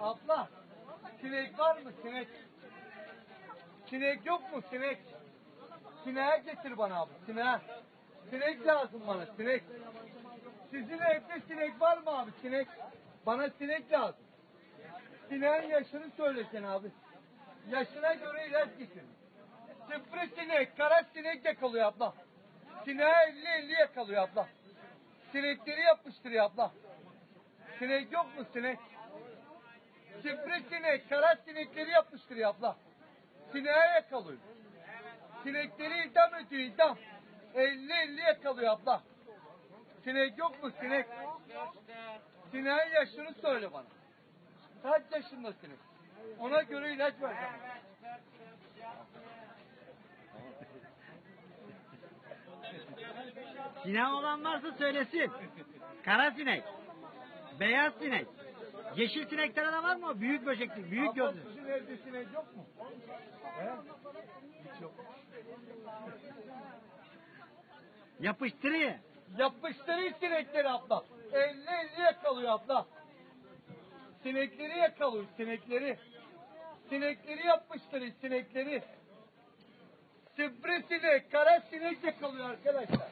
Abla, sinek var mı sinek? Sinek yok mu sinek? Sineğe getir bana abi, sineğe. Sinek lazım bana, sinek. Sizin evde sinek var mı abi, sinek? Bana sinek lazım. Sineğin yaşını söylesen abi. Yaşına göre ilaç getirin. Sıfır sinek, kara sinek yakalıyor abla. Sineğe 50-50 yakalıyor abla. Sinekleri yapıştırıyor abla. Sinek yok mu sinek? Sıfır sinek, kara sinekleri yapıştırıyor abla. Sineğe yakalıyor. Sinekleri idam ediyor idam. 50-50 yakalıyor abla. Sinek yok mu sinek? Sineğin yaşını söyle bana. Kaç yaşında sinek? Ona göre ilaç vereceğim. Sinek olan varsa söylesin. Kara sinek. Beyaz sinek. Yeşil sinekler de var mı? Büyük böcekli, büyük gözlü. Sizin evde sinek yok mu? He? Hiç yok. Yapıştırıyor. Yapıştırın sinekleri abla. 50-50 yakalıyor abla. Sinekleri yakalıyor sinekleri. Sinekleri yapıştırın sinekleri. Sıfır sinek, kara sinek yakalıyor arkadaşlar.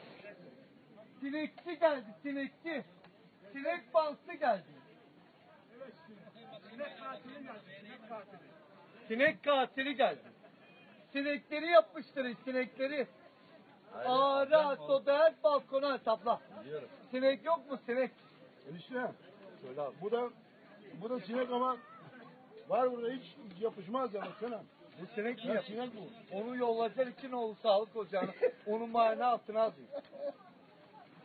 Sinekçi geldi, sinekçi. Sinek bantı geldi. Sinek katili geldi. Sinekleri yapıştırın, sinekleri. Ağra, soda, her balkona at abla. Sinek yok mu sinek? Enişte. Söyle abi. Bu da bu da sinek ama var burada hiç yapışmaz ya baksana. Bu sinek mi Ya sinek bu. Onu yollayacaksın için oğlu sağlık ocağına. Onun muayene altına alıyor.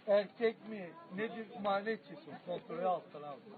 Erkek mi? Nedir muayene için? Kontrolü altına alıyor.